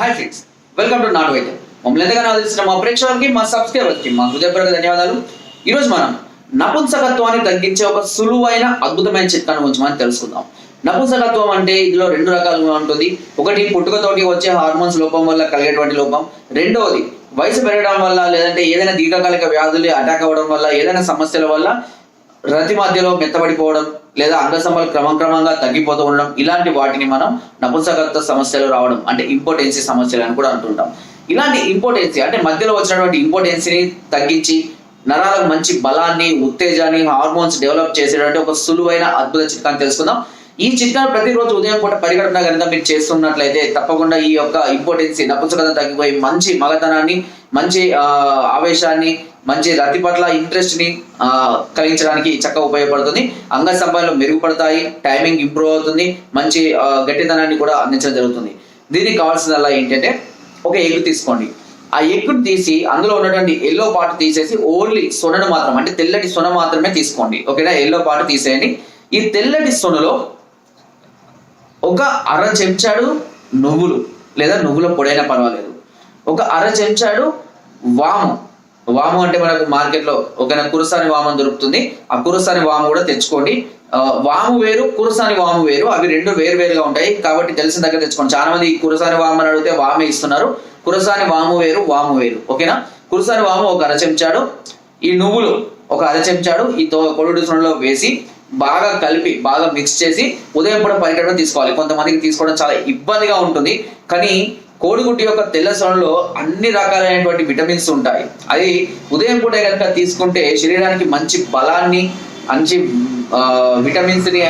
Hi friends welcome to నాటు వైద్యం మమ్మల్ని ఎంతగానో ఆదరిస్తున్న మా ప్రేక్షకులకి మా సబ్స్క్రైబర్స్కి మా హృదయపూర్వక ధన్యవాదాలు. ఈరోజు మనం నపుంసకత్వాన్ని తగ్గించే ఒక సులువైన అద్భుతమైన చిట్కాను గురించి మనం తెలుసుకుందాం. నపుంసకత్వం అంటే ఇందులో రెండు రకాలుగా ఉంటుంది. ఒకటి పుట్టుకతోటి వచ్చే హార్మోన్స్ లోపం వల్ల కలిగేటువంటి లోపం. రెండవది వయసు పెరగడం వల్ల లేదంటే ఏదైనా దీర్ఘకాలిక వ్యాధులు అటాక్ అవ్వడం వల్ల ఏదైనా సమస్యల వల్ల రతి మధ్యలో మెత్తబడిపోవడం లేదా అంగసంబలు క్రమక్రమంగా తగ్గిపోతూ ఉండడం ఇలాంటి వాటిని మనం నపుంసకత్వ సమస్యలు రావడం అంటే ఇంపార్టెన్సీ సమస్యలు అని కూడా అంటుంటాం. ఇలాంటి ఇంపార్టెన్సీ అంటే మధ్యలో వచ్చినటువంటి ఇంపార్టెన్సీని తగ్గించి నరాలకు మంచి బలాన్ని ఉత్తేజాన్ని హార్మోన్స్ డెవలప్ చేసేటువంటి ఒక సులువైన అద్భుత చిట్కాని తెలుసుకుందాం. ఈ చిట్కాను ప్రతిరోజు ఉదయం పూట పరిగణన కనుక మీరు చేస్తున్నట్లయితే తప్పకుండా ఈ యొక్క ఇంపార్టెన్స్ నపుంసకత తగ్గిపోయి మంచి మగతనాన్ని మంచి ఆవేశాన్ని మంచి రతి పట్ల ఇంట్రెస్ట్ని కలిగించడానికి చక్కగా ఉపయోగపడుతుంది. అంగ సంపాదనలు మెరుగుపడతాయి టైమింగ్ ఇంప్రూవ్ అవుతుంది మంచి గట్టితనాన్ని గట్టిదనాన్ని కూడా అందించడం జరుగుతుంది. దీనికి కావాల్సిందల్లా ఏంటంటే ఒక ఎగ్ తీసుకోండి. ఆ ఎగ్గును తీసి అందులో ఉన్నటువంటి ఎల్లో పార్ట్ తీసేసి ఓన్లీ సొనను మాత్రం అంటే తెల్లటి సొన మాత్రమే తీసుకోండి. ఓకేనా? ఎల్లో పార్ట్ తీసేయండి. ఈ తెల్లటి సొనలో ఒక అర చెంచాడు నువ్వులు లేదా నువ్వుల పొడైనా పర్వాలేదు. ఒక అర చెంచాడు వాము. వాము అంటే మనకు మార్కెట్లో ఒక కురసాని వాము దొరుకుతుంది. ఆ కురసాని వాము కూడా తెచ్చుకోండి. వాము వేరు కురసాని వాము వేరు. అవి రెండు వేరు వేరుగా ఉంటాయి. కాబట్టి తెలిసిన దగ్గర తెచ్చుకోండి. చాలా మంది ఈ కురసాని వాము అని అడిగితే వామే ఇస్తున్నారు. కురసాని వాము వేరు వాము వేరు. ఓకేనా? కురసాని వాము ఒక అర చెంచాడు. ఈ నువ్వులు ఒక అర చెంచాడు. ఈ తో కొడుడు వేసి బాగా కలిపి బాగా మిక్స్ చేసి ఉదయం పూట పరిగణన తీసుకోవాలి. కొంతమందికి తీసుకోవడం చాలా ఇబ్బందిగా ఉంటుంది. కానీ కోడిగుడ్డు యొక్క తెల్ల సొనలో అన్ని రకాలైనటువంటి విటమిన్స్ ఉంటాయి. అది ఉదయం పూట కనుక తీసుకుంటే శరీరానికి మంచి బలాన్ని మంచి విటమిన్స్ని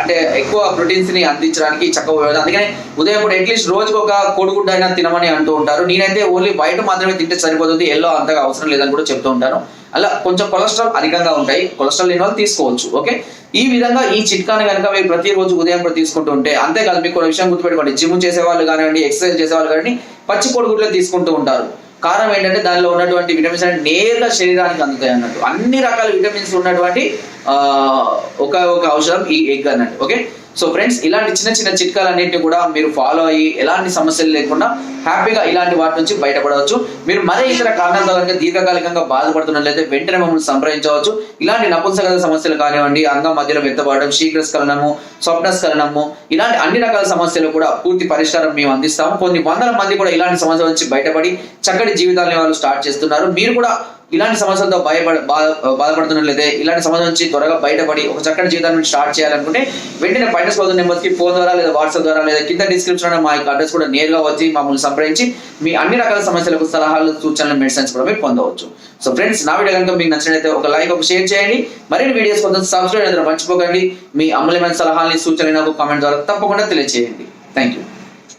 అంటే ఎక్కువ ప్రోటీన్స్ని అందించడానికి చక్కగా అందుకని ఉదయం కూడా అట్లీస్ట్ రోజుకు ఒక కోడిగుడ్డ అయినా తినమని అంటూ ఉంటారు. నేనైతే ఓన్లీ బయట మాత్రమే తింటే సరిపోతుంది. ఎల్లో అంతగా అవసరం లేదని కూడా చెప్తూ ఉంటాను. అలా కొంచెం కొలెస్ట్రాల్ అధికంగా ఉంటాయి. కొలెస్ట్రాల్ లేని వాళ్ళు తీసుకోవచ్చు. ఓకే? ఈ విధంగా ఈ చిట్కాని కనుక మీరు ప్రతిరోజు ఉదయం కూడా తీసుకుంటూ ఉంటే అంతేకాదు మీకు విషయం గుర్తుపెట్టుకోండి. జిమ్ చేసే వాళ్ళు కానివ్వండి ఎక్సర్సైజ్ చేసే వాళ్ళు కానివ్వండి పచ్చి కోడిగుడ్లు తీసుకుంటూ ఉంటారు. కారణం ఏంటంటే దానిలో ఉన్నటువంటి విటమిన్స్ అనేవి నేరుగా శరీరానికి అందుతాయి అన్నట్టు. అన్ని రకాల విటమిన్స్ ఉన్నటువంటి ఒక ఒక ఔషధం ఈ ఎగ్ అన్నట్టు. ఓకే? సో ఫ్రెండ్స్ ఇలాంటి చిన్న చిన్న చిట్కాలన్నింటినీ కూడా మీరు ఫాలో అయ్యి ఎలాంటి సమస్యలు లేకుండా హ్యాపీగా ఇలాంటి వాటి నుంచి బయటపడవచ్చు. మీరు మరే ఇతర కారణాలతో కనుక దీర్ఘకాలికంగా బాధపడుతున్నట్లయితే వెంటనే మమ్మల్ని సంప్రదించవచ్చు. ఇలాంటి నపుంసకత సమస్యలు కానివ్వండి అంగం మధ్యలో వ్యక్తపడడం శీఘ్రస్ఖలనము స్వప్నస్ఖలనము ఇలాంటి అన్ని రకాల సమస్యలు కూడా పూర్తి పరిష్కారం మేము అందిస్తాము. కొన్ని వందల మంది కూడా ఇలాంటి సమస్యల నుంచి బయటపడి చక్కటి జీవితాన్ని వాళ్ళు స్టార్ట్ చేస్తున్నారు. మీరు కూడా ఇలాంటి సమస్యలతో భయపడ బాధ బాధపడుతున్నట్లయితే ఇలాంటి సమస్య నుంచి త్వరగా బయటపడి ఒక చక్కటి జీవితాన్ని స్టార్ట్ చేయాలనుకుంటే వెంటనే పైన సోదరు నెంబర్కి ఫోన్ ద్వారా లేదా వాట్సాప్ ద్వారా లేదా కింద డిస్క్రిప్షన్ మా యొక్క అడ్రస్ కూడా నేరుగా వచ్చి మమ్మల్ని సంప్రదించి మీ అన్ని రకాల సమస్యలకు సలహాలు సూచనలు మెడిసిన్స్ కూడా మీరు పొందవచ్చు. సో ఫ్రెండ్స్ నా వీడియో కనుక మీకు నచ్చినట్లయితే ఒక లైక్ ఒక షేర్ చేయండి. మరిన్ని వీడియోస్ కొంచెం సబ్స్క్రైబ్ అయితే మర్చిపోకండి. మీ అమూల్యమైన సలహాలని సూచనలు నాకు కామెంట్ ద్వారా తప్పకుండా తెలియజేయండి థ్యాంక్ యూ